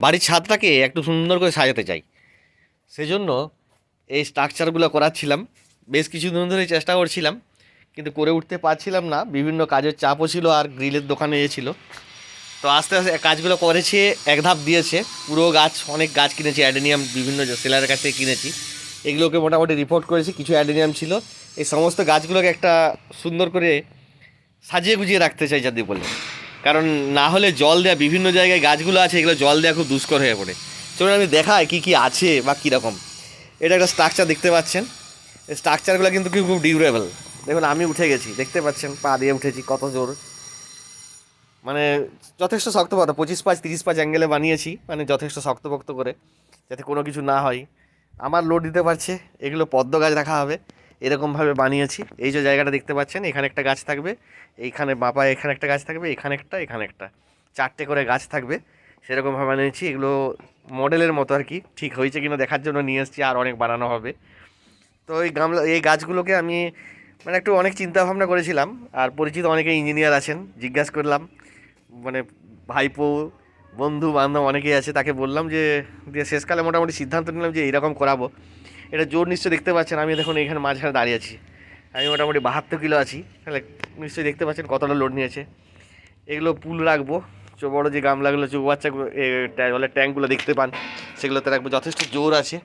বাড়ির ছাদটাকে একটু সুন্দর করে সাজাতে চাই। সেজন্য এই স্ট্রাকচারগুলো করাচ্ছিলাম। বেশ কিছুদিন ধরে চেষ্টা করছিলাম, কিন্তু করে উঠতে পারছিলাম না। বিভিন্ন কাজের চাপও ছিল আর গ্রিলের দোকানে এসেছিল তো আস্তে আস্তে কাজগুলো করেছে, এক ধাপ দিয়েছে। পুরো গাছ, অনেক গাছ কিনেছি, অ্যাডেনিয়াম, বিভিন্ন সেলারের কাছ থেকে কিনেছি। এগুলোকে মোটামুটি রিপোর্ট করেছি, কিছু অ্যাডেনিয়াম ছিল। এই সমস্ত গাছগুলোকে একটা সুন্দর করে সাজিয়ে গুজিয়ে রাখতে চাই যাদের বলে। কারণ না হলে জল দেওয়া বিভিন্ন জায়গায় গাছগুলো আছে, এগুলো জল দেওয়া খুব দুষ্কর হয়ে পড়ে। চলুন আমি দেখাই কী কী আছে বা কীরকম এটা একটা স্ট্রাকচার দেখতে পাচ্ছেন। স্ট্রাকচারগুলো কিন্তু খুব খুব ডিউরেবল দেখুন, আমি উঠে গেছি, দেখতে পাচ্ছেন, পা দিয়ে উঠেছি, কত জোর। মানে যথেষ্ট শক্তপোক্ত, পঁচিশ পাঁচ, তিরিশ পাঁচ অ্যাঙ্গেলে বানিয়েছি মানে যথেষ্ট শক্তপোক্ত করে, যাতে কোনো কিছু না হয়। আমার লোড দিতে পারছে, এগুলো পদ্ম গাছ রাখা হবে। এরকমভাবে বানিয়েছি। এই যে জায়গাটা দেখতে পাচ্ছেন, এখানে একটা গাছ থাকবে, এইখানে বাপা এখানে একটা গাছ থাকবে, এখানে একটা এখানে একটা। চারটে করে গাছ থাকবে। সেরকমভাবে বানিয়েছি, এগুলো মডেলের মতো আর কি, ঠিক হয়েছে কিনা দেখার জন্য নিয়ে এসেছি, আর অনেক বানানো হবে। তো এই গামলা, এই গাছগুলোকে আমি মানে একটু অনেক চিন্তা ভাবনা করেছিলাম, আর পরিচিত অনেকে ইঞ্জিনিয়ার আছেন, জিজ্ঞাসা করলাম মানে ভাইপো বন্ধু বান্ধব অনেকেই আছে, তাকে বললাম যে, দিয়ে শেষকালে মোটামুটি সিদ্ধান্ত নিলাম যে, এইরকম করাবো। এটা জোর নিশ্চয়ই দেখতে পাচ্ছেন আমি দেখুন এখানে মাঝখানে দাঁড়িয়ে আছি। আমি মোটামুটি বাহাত্তর কিলো আছি তাহলে নিশ্চয়ই দেখতে পাচ্ছেন কতটা লোড নিয়েছে। এগুলো পুল রাখব চো বড়ো যে গামলাগুলো চৌবাচ্চাগুলো এ, ট্যা- জলের ট্যাঙ্কগুলো দেখতে পান সেগুলোতে রাখব যথেষ্ট জোর আছে।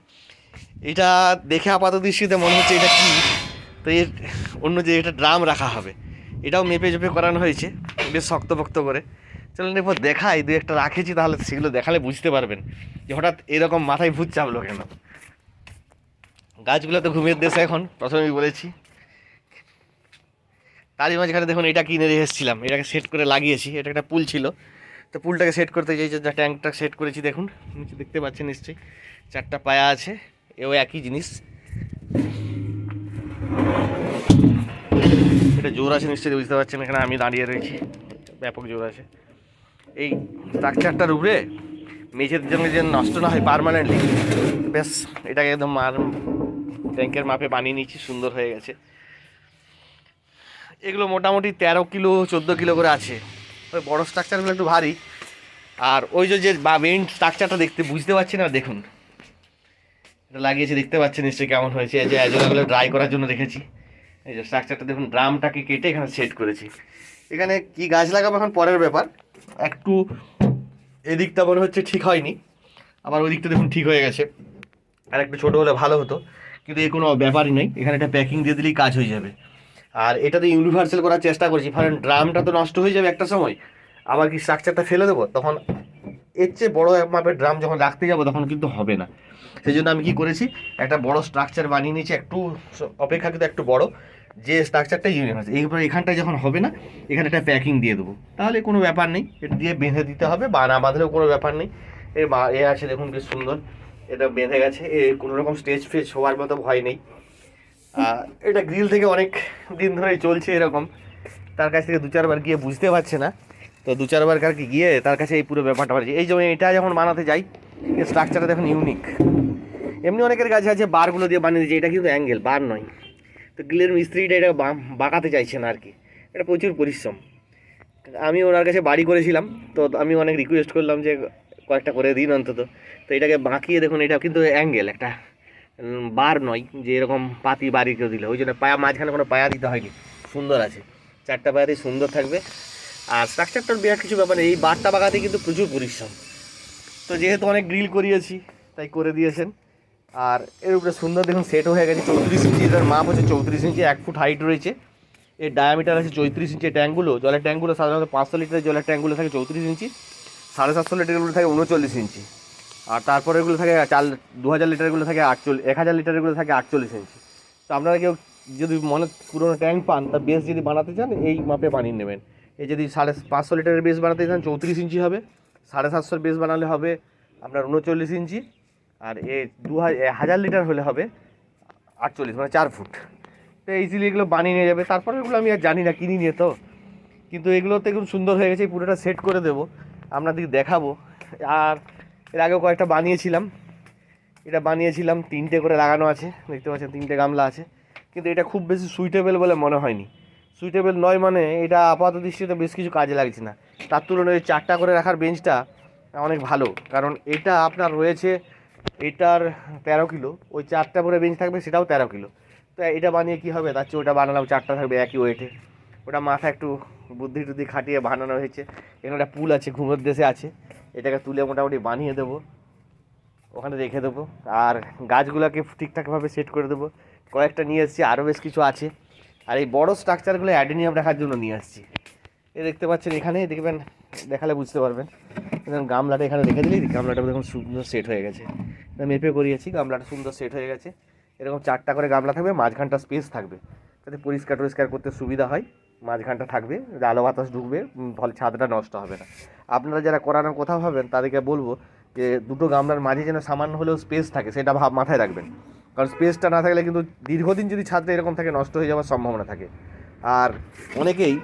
এটা দেখে আপাত দৃষ্টিতে মনে হচ্ছে এটা কী তো এর অন্য যে এটা ড্রাম রাখা হবে এটাও মেপে চেপে করানো হয়েছে বেশ শক্তপোক্ত করে। চলুন এরপর দেখাই দু একটা রাখেছি তাহলে সেগুলো দেখালে বুঝতে পারবেন যে হঠাৎ এরকম মাথায় ভূত চাপলো কেন। গাছগুলো তো ঘুমের দেশে এখন প্রথমেই বলেছি, তারই মাঝখানে দেখুন এটা কিনে রেখে এসেছিলাম। এটাকে সেট করে লাগিয়েছি, এটা একটা পুল ছিল। তো পুলটাকে সেট করতে চাই যে ট্যাঙ্কটা সেট করেছি দেখুন, নিচে দেখতে পাচ্ছেন নিশ্চয়ই, চারটা পায়া আছে, এও একই জিনিস। এটা জোর আছে নিশ্চয়ই বুঝতে পারছেন এখানে আমি দাঁড়িয়ে রয়েছি, ব্যাপক জোর আছে। এই স্ট্রাকচারটার উপরে মেঝের জন্য যে নষ্ট না হয় পারমানেন্টলি বেশ এটাকে একদম মার ট্যাঙ্কের মাপে বানিয়ে নিচ্ছি, সুন্দর হয়ে গেছে। এগুলো মোটামুটি তেরো কিলো, চোদ্দ কিলো করে আছে। ওই বড়ো স্ট্রাকচারগুলো একটু ভারী। আর ওই যে মেইন স্ট্রাকচারটা দেখতে বুঝতে পারছি না, দেখুন। এটা লাগিয়েছি, দেখতে পাচ্ছেন নিশ্চয়ই কেমন হয়েছে। এই যে অ্যাজোলাগুলো ড্রাই করার জন্য রেখেছি। এই যে স্ট্রাকচারটা দেখুন, ড্রামটাকে কেটে এখানে সেট করেছি। এখানে কি গাছ লাগাবো এখন? পরের ব্যাপার। একটু এদিকটা মনে হচ্ছে ঠিক হয়নি। আবার ওই দিকটা দেখুন ঠিক হয়ে গেছে। আর একটু ছোটো হলে ভালো হতো। কিন্তু এ কোনো ব্যাপারই নেই এখানে একটা প্যাকিং দিয়ে দিলেই কাজ হয়ে যাবে। আর এটাতে ইউনিভার্সাল করার চেষ্টা করছি। কারণ ড্রামটা তো নষ্ট হয়ে যাবে একটা সময়। আবার কি স্ট্রাকচারটা ফেলে দেবো? তখন এর চেয়ে বড়ো মাপের ড্রাম যখন রাখতে যাব, তখন কিন্তু হবে না। সেই জন্য আমি কি করেছি? একটা বড় স্ট্রাকচার বানিয়ে নিয়েছি। একটু অপেক্ষাকৃত একটু বড়। যে স্ট্রাকচারটা ইউনিভার্স এইবার এখানটায় যখন হবে না, এখানে একটা প্যাকিং দিয়ে দেবো। তাহলে কোনো ব্যাপার নেই। এটা দিয়ে বেঁধে দিতে হবে। বা না বাঁধলেও কোনো ব্যাপার নেই। এ বা এ আছে দেখুন, বেশ সুন্দর। এটা বেঁধে গেছে। এ কোনো রকম স্টেজ ফেজ হওয়ার মতো ভয় নেই। এটা গ্রিল থেকে অনেক দিন ধরেই চলছে এরকম। তার কাছ থেকে দু চারবার গিয়ে বুঝতে পারছে না। তো দু চারবার কার কি গিয়ে তার কাছে এই পুরো ব্যাপারটা পারছে এই যেমন এটা যখন বানাতে যাই স্ট্রাকচারটা দেখুন ইউনিক এমনি অনেকের কাছে আছে বারগুলো দিয়ে বানিয়ে দিয়েছে। এটা কিন্তু অ্যাঙ্গেল বার নয়। তো গ্রিলের মিস্ত্রিটা এটা বাঁকাতে চাইছে না আর কি এটা প্রচুর পরিশ্রম। আমি ওনার কাছে বাড়ি করেছিলাম। তো আমি অনেক রিকোয়েস্ট করলাম যে কয়েকটা করে দিন অন্তত। তো এটাকে বাঁকিয়ে দেখুন এটা কিন্তু অ্যাঙ্গেল একটা বার নয় যে এরকম পাতি বাড়ি কেউ দিলে। ওই জন্য পায়া, মাঝখানে কোনো পায়া দিতে হয়নি। সুন্দর আছে। চারটা পায়াতেই সুন্দর থাকবে। আর স্ট্রাকচারটার বিরাট কিছু ব্যাপার এই বারটা বাগাতে কিন্তু প্রচুর পরিশ্রম। তো যেহেতু অনেক গ্রিল করিয়েছি, তাই করে দিয়েছেন। আর এর উপরে সুন্দর দেখুন সেট হয়ে গেছে চৌত্রিশ ইঞ্চি এটার মাপ হচ্ছে চৌত্রিশ ইঞ্চি এক ফুট হাইট রয়েছে। এর ডায়ামিটার আছে চৌত্রিশ ইঞ্চি ট্যাঙ্কগুলো জলের ট্যাঙ্কগুলো সাধারণত পাঁচশো লিটারের জলের ট্যাঙ্কগুলো থাকে চৌত্রিশ ইঞ্চি সাড়ে সাতশো লিটারগুলো থাকে উনচল্লিশ ইঞ্চি। আর তারপরে এগুলো থাকে চাল দু হাজার লিটারগুলো থাকে আটচল্লিশ এক হাজার লিটারগুলো থাকে আটচল্লিশ ইঞ্চি। তো আপনারা কেউ যদি মনে পুরোনো ট্যাঙ্ক পান, তা বেস যদি বানাতে চান, এই মাপে বানিয়ে নেবেন। এই যদি সাড়ে পাঁচশো লিটারের বেস বানাতে চান, চৌত্রিশ ইঞ্চি হবে। সাড়ে সাতশোর বেস বানালে হবে আপনার উনচল্লিশ ইঞ্চি। আর এ দু হাজার লিটার হলে হবে আটচল্লিশ মানে চার ফুট। তো ইজিলি এগুলো বানিয়ে নিয়ে যাবে। তারপরে এগুলো আমি আর জানি না, কিনি নিয়ে তো। কিন্তু এগুলোতে খুব সুন্দর হয়ে গেছে পুরোটা সেট করে দেবো। আপনাদের দেখাবো। আর এর আগেও কয়েকটা বানিয়েছিলাম। এটা বানিয়েছিলাম, তিনটে করে লাগানো আছে, দেখতে পাচ্ছেন তিনটে গামলা আছে। কিন্তু এটা খুব বেশি সুইটেবল বলে মনে হয়নি। সুইটেবল নয় মানে এটা আপাত দৃষ্টিতে বেশ কিছু কাজে লাগছে না। তার তুলনায় চারটা করে রাখার বেঞ্চটা অনেক ভালো। কারণ এটা আপনার রয়েছে, এটার তেরো কিলো। ওই চারটা করে বেঞ্চ থাকবে, সেটাও তেরো কিলো। তো এটা বানিয়ে কী হবে? তার চেয়ে ওটা বানালাম, চারটা থাকবে একই ওয়েটে ওটা মাথা একটু বুদ্ধি টুদ্ধি খাটিয়ে বানানো হয়েছে। এখানে একটা পুল আছে, ঘুমের দেশে আছে। এটাকে তুলে মোটামুটি বানিয়ে দেবো। ওখানে রেখে দেবো। আর গাছগুলোকে ঠিকঠাকভাবে সেট করে দেবো। কয়েকটা নিয়ে এসেছি আরও বেশ কিছু আছে। আর এই বড় স্ট্রাকচারগুলো অ্যাডেনিয়াম রাখার জন্য নিয়ে আসছি। এ দেখতে পাচ্ছেন এখানে, দেখবেন, দেখালে বুঝতে পারবেন। গামলাটা এখানে রেখে দিলেই গামলাটা দেখুন সুন্দর সেট হয়ে গেছে। মেপে করিয়েছি, গামলাটা সুন্দর সেট হয়ে গেছে। এরকম চারটা করে গামলা থাকবে, মাঝখানটা স্পেস থাকবে। যাতে পরিষ্কার টরিষ্কার করতে সুবিধা হয়। মাঝখানটা থাকবে, আলো বাতাস ঢুকবে ফলে ছাদটা নষ্ট হবে না। আপনারা যারা করানোর কথা ভাবেন, তাদেরকে বলব যে দুটো গামলার মাঝে যেন সামান্য হলেও স্পেস থাকে, সেটা ভাব মাথায় রাখবেন। কারণ স্পেসটা না থাকলে কিন্তু দীর্ঘদিন যদি ছাদটা এরকম থাকে, নষ্ট হয়ে যাওয়ার সম্ভাবনা থাকে। আর অনেকেই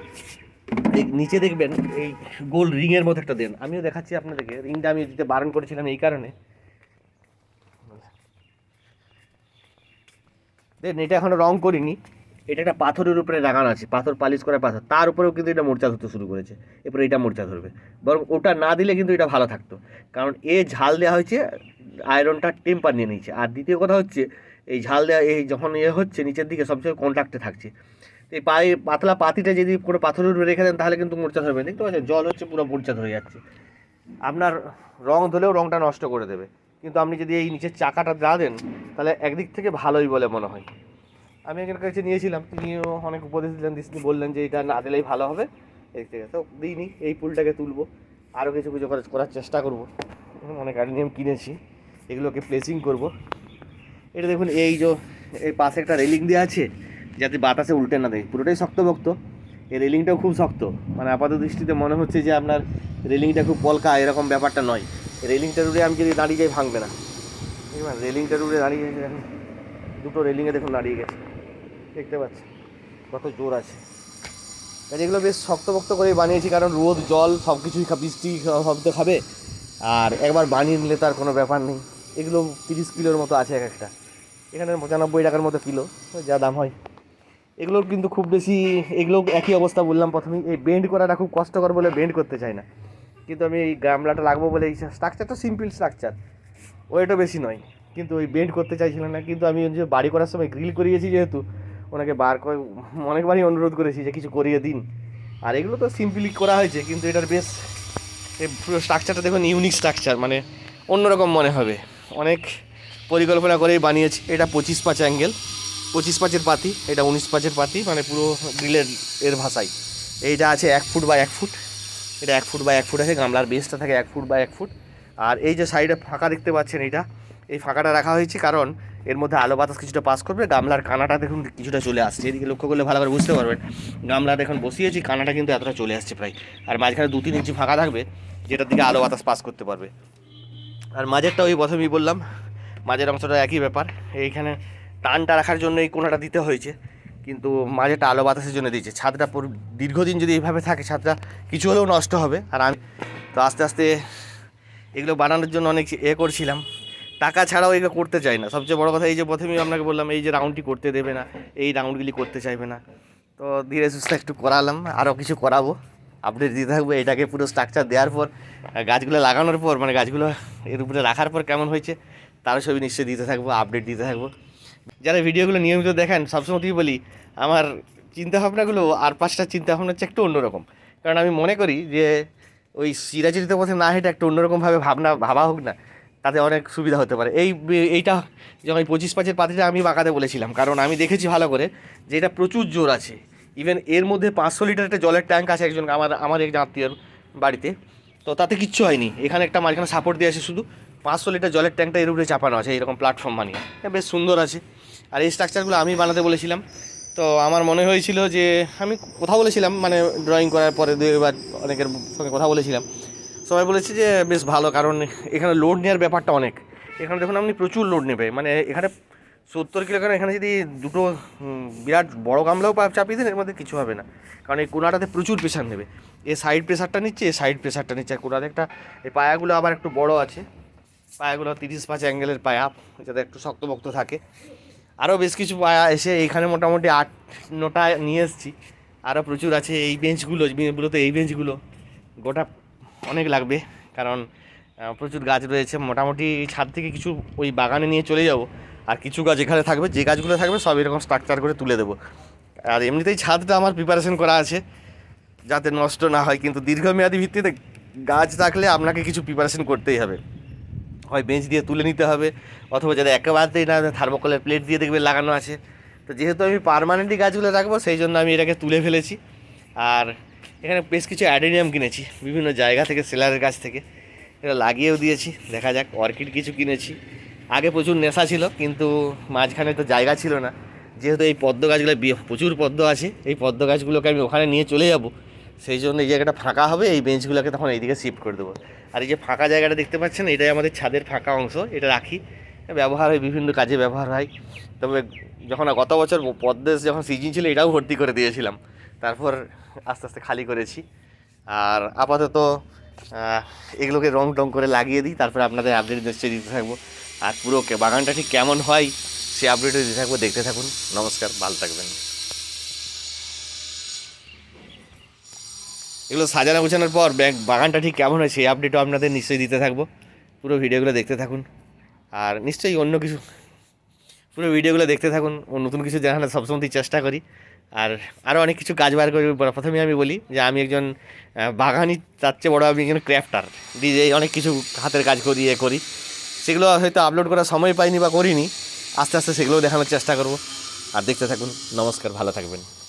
নিচে দেখবেন, এই গোল রিংয়ের মতো একটা দেন। আমিও দেখাচ্ছি আপনাদেরকে, রিংটা আমি দিতে বারণ করেছিলাম এই কারণে। দেন, এটা এখনও রং করিনি। এটা একটা পাথরের উপরে লাগানো আছে, পাথর পালিশ করা পাথর। তার উপরেও কিন্তু এটা মোর্চা ধরতে শুরু করেছে, এরপরে এটা মোর্চা ধরবে। বরং ওটা না দিলে কিন্তু এটা ভালো থাকতো। কারণ এ ঝাল দেওয়া হয়েছে, আয়রনটা টেম্পার নিয়ে নিচ্ছে আর দ্বিতীয় কথা হচ্ছে, এই ঝাল দেওয়া এই যখন এ হচ্ছে, নিচের দিকে সবসময় কন্ট্রাক্টে থাকছে। এই পায়ে, পাতলা পাতিটা যদি কোনো পাথরের উপরে রেখে দেন, তাহলে কিন্তু মোর্চা ধরবে দেখতে পাচ্ছেন, জল হচ্ছে পুরো মোর্চা ধরে যাচ্ছে। আপনার রং ধরেও রংটা নষ্ট করে দেবে। কিন্তু আপনি যদি এই নিচের চাকাটা না দেন তাহলে একদিক থেকে ভালোই বলে মনে হয়। আমি এখানে কাছে নিয়েছিলাম, তিনিও অনেক উপদেশ দিলেন তিনি বললেন যে এটা না দিলেই ভালো হবে। এদিক থেকে তো দিইনি, এই পুলটাকে তুলবো আরও কিছু কিছু করে করার চেষ্টা করব। অনেক অ্যালুমিনিয়াম কিনেছি, এগুলোকে প্লেসিং করব। এটা দেখুন, এই যে, এই পাশে একটা রেলিং দেওয়া আছে, যাতে বাতাসে উল্টে না দেয়। পুরোটাই শক্ত শক্তভক্ত। এই রেলিংটাও খুব শক্ত। মানে আপাত দৃষ্টিতে মনে হচ্ছে যে আপনার রেলিংটা খুব পলকা এরকম ব্যাপারটা নয়। রেলিংটার উপরে আমি যদি দাঁড়িয়ে যাই, ভাঙবে না। রেলিংটার উপরে দাঁড়িয়ে দুটো রেলিংয়ে দেখুন দাঁড়িয়ে গেছে। দেখতে পাচ্ছি কত জোর আছে। কাজে এগুলো বেশ শক্ত শক্তপোক্ত করে বানিয়েছি, কারণ রোদ, জল সব কিছুই বৃষ্টি সব খাবে। আর একবার বানিয়ে নিলে তার কোনো ব্যাপার নেই। এগুলো তিরিশ কিলোর মতো আছে এক একটা। এখানে পঁচানব্বই টাকার মতো কিলো যা দাম হয়। এগুলোর কিন্তু খুব বেশি, এগুলো একই অবস্থা বললাম প্রথমেই। এই বেন্ড করাটা খুব কষ্টকর বলে বেন্ড করতে চাই না। কিন্তু আমি এই গামলাটা লাগবো বলে এই স্ট্রাকচারটা সিম্পল স্ট্রাকচার ওয়েটও বেশি নয়। কিন্তু ওই বেন্ড করতে চাইছিলাম না। কিন্তু আমি যে বাড়ি করার সময় গ্রিল করিয়েছি যেহেতু ওনাকে বার করে, অনেকবারই অনুরোধ করেছি যে কিছু করিয়ে দিন। আর এগুলো তো সিম্পলি করা হয়েছে, কিন্তু এটার বেশ পুরো স্ট্রাকচারটা দেখুন ইউনিক স্ট্রাকচার মানে অন্যরকম মনে হবে। অনেক পরিকল্পনা করেই বানিয়েছি। এটা পঁচিশ পাঁচ অ্যাঙ্গেল পঁচিশ পাঁচের পাতি, এটা উনিশ পাঁচের পাতি মানে পুরো গ্রিলের এর ভাষায়। এইটা আছে এক ফুট বা এক ফুট। এটা এক ফুট বা এক ফুট আছে, গামলার বেসটা থাকে এক ফুট বা এক ফুট। আর এই যে সাইডে ফাঁকা দেখতে পাচ্ছেন এটা এই ফাঁকাটা রাখা হয়েছে কারণ এর মধ্যে আলো বাতাস কিছুটা পাস করবে। গামলার কানাটা দেখুন কিছুটা চলে আসছে। এদিকে লক্ষ্য করলে ভালোভাবে বুঝতে পারবেন। গামলা এখন বসিয়েছি, কানাটা কিন্তু এতটা চলে আসছে প্রায়। আর মাঝখানে দু তিন ইঞ্চি ফাঁকা থাকবে, যেটার দিকে আলো বাতাস পাস করতে পারবে। আর মাঝেরটা ওই প্রথমেই বললাম, মাঝের অংশটা একই ব্যাপার। এইখানে টানটা রাখার জন্য এই কোনাটা দিতে হয়েছে, কিন্তু মাঝেটা আলো বাতাসের জন্য দিয়েছে। ছাদটা দীর্ঘদিন যদি এইভাবে থাকে, ছাদটা কিছু হলেও নষ্ট হবে। আর আমি তো আস্তে আস্তে এগুলো বানানোর জন্য অনেক এ করছিলাম। টাকা ছাড়াও এগুলো করতে চাই না। সবচেয়ে বড় কথা এই যে প্রথমেই আপনাকে বললাম, এই যে রাউন্ডটি করতে দেবে না, এই রাউন্ডগুলি করতে চাইবে না। তো ধীরে সুস্থে একটু করালাম আরও কিছু করাবো। আপডেট দিতে থাকব, এটাকে পুরো স্ট্রাকচার দেওয়ার পর গাছগুলো লাগানোর পর মানে গাছগুলো এর উপরে রাখার পর কেমন হয়েছে, তারও ছবি নিশ্চয়ই দিতে থাকব আপডেট দিতে থাকব। যারা ভিডিওগুলো নিয়মিত দেখেন সবসময়ই বলি, আমার চিন্তাভাবনাগুলো আর পাঁচটা চিন্তাভাবনা হচ্ছে একটু অন্যরকম। কারণ আমি মনে করি যে, ওই চিরাচরিত পথে না হেঁটে একটু অন্যরকমভাবে ভাবনা, ভাবা হোক না তাতে অনেক সুবিধা হতে পারে। এই এইটা যখন পঁচিশ পাঁচের পাতিটা আমি বাঁকাতে বলেছিলাম কারণ আমি দেখেছি ভালো করে যে এটা প্রচুর জোর আছে। ইভেন এর মধ্যে পাঁচশো লিটার একটা জলের ট্যাঙ্ক আছে একজন আমার আমার এক আত্মীয়র বাড়িতে। তো তাতে কিচ্ছু হয়নি। এখানে একটা মাঝখানে সাপোর্ট দিয়ে আছে শুধু। পাঁচশো লিটার জলের ট্যাঙ্কটা এর উপরে চাপানো আছে এরকম প্ল্যাটফর্ম বানিয়ে। হ্যাঁ, বেশ সুন্দর আছে। আর এই স্ট্রাকচারগুলো আমি বানাতে বলেছিলাম। তো আমার মনে হয়েছিল যে আমি কথা বলেছিলাম মানে ড্রয়িং করার পরে দুইবার অনেকের সঙ্গে কথা বলেছিলাম। সবাই বলেছে যে বেশ ভালো, কারণ এখানে লোড নেওয়ার ব্যাপারটা অনেক। এখানে দেখুন আপনি প্রচুর লোড নেবে। মানে এখানে সত্তর কিলো কারণ এখানে যদি দুটো বিরাট বড় গামলাও চাপিয়ে দেন, এর মধ্যে কিছু হবে না। কারণ এই কোনাটাতে প্রচুর প্রেশার নেবে। এ সাইড প্রেশারটা নিচ্ছে, এ সাইড প্রেশারটা নিচ্ছে। আর কোনাতে একটা এই পায়াগুলো আবার একটু বড় আছে। পায়াগুলো তিরিশ পাঁচ অ্যাঙ্গেলের পায়া, যাতে একটু শক্তপোক্ত থাকে। আরও বেশ কিছু পায়া এসে এইখানে মোটামুটি আট, নটা নিয়ে এসেছি। আরও প্রচুর আছে এই বেঞ্চগুলো মূলত এই বেঞ্চগুলো গোটা অনেক লাগবে, কারণ প্রচুর গাছ রয়েছে। মোটামুটি ছাদ থেকে কিছু ওই বাগানে নিয়ে চলে যাব। আর কিছু গাছ এখানে থাকবে, যে গাছগুলো থাকবে, সব এরকম স্ট্রাকচার করে তুলে দেবো। আর এমনিতেই ছাদটা আমার প্রিপারেশন করা আছে, যাতে নষ্ট না হয়, কিন্তু দীর্ঘমেয়াদী ভিত্তিতে গাছ থাকলে আপনাকে কিছু প্রিপারেশন করতেই হবে। হয় বেঞ্চ দিয়ে তুলে নিতে হবে, অথবা যাতে একেবারেই না থার্মোকলের প্লেট দিয়ে দেখবে লাগানো আছে। তো যেহেতু আমি পারমানেন্টলি গাছগুলো রাখব, সেই জন্য আমি এটাকে তুলে ফেলেছি। আর এখানে বেশ কিছু অ্যাডেনিয়াম কিনেছি, বিভিন্ন জায়গা থেকে, সেলারের কাছ থেকে। এটা লাগিয়েও দিয়েছি, দেখা যাক অর্কিড কিছু কিনেছি। আগে প্রচুর নেশা ছিল, কিন্তু মাঝখানে তো জায়গা ছিল না। যেহেতু এই পদ্ম গাছগুলো প্রচুর পদ্ম আছে, এই পদ্ম গাছগুলোকে আমি ওখানে নিয়ে চলে যাব। সেই জন্য এই জায়গাটা ফাঁকা হবে, এই বেঞ্চগুলোকে তখন এইদিকে শিফট করে দেবো। আর এই যে ফাঁকা জায়গাটা দেখতে পাচ্ছেন, এটাই আমাদের ছাদের ফাঁকা অংশ, এটা রাখি। ব্যবহার হয়, বিভিন্ন কাজে ব্যবহার হয়। তবে যখন গত বছর পদ্মের যখন সিজন ছিল, এটাও ভর্তি করে দিয়েছিলাম। তারপর আস্তে আস্তে খালি করেছি। আর আপাতত এগুলোকে রং টং করে লাগিয়ে দিই, তারপরে আপনাদের আপডেট নিশ্চয়ই দিতে থাকব। আর পুরো বাগানটা ঠিক কেমন হয়, সে আপডেটও দিতে থাকব, দেখতে থাকুন। নমস্কার, ভালো থাকবেন। এগুলো সাজানো গোছানোর পর ব্যাগ বাগানটা ঠিক কেমন হয়, সেই আপডেটও আপনাদের নিশ্চয়ই দিতে থাকব। পুরো ভিডিওগুলো দেখতে থাকুন। আর নিশ্চয়ই অন্য কিছু পুরো ভিডিওগুলো দেখতে থাকুন ও নতুন কিছু দেখানোর সবসময়ই চেষ্টা করি। আর আরও অনেক কিছু কাজ বার করি প্রথমে আমি বলি যে আমি একজন বাগানি তার চেয়ে বড়ো আমি একজন ক্র্যাফটার। দিয়ে অনেক কিছু হাতের কাজ করি ইয়ে করি। সেগুলো হয়তো আপলোড করার সময় পাইনি বা করিনি। আস্তে আস্তে সেগুলোও দেখানোর চেষ্টা করব। আর দেখতে থাকুন। নমস্কার, ভালো থাকবেন।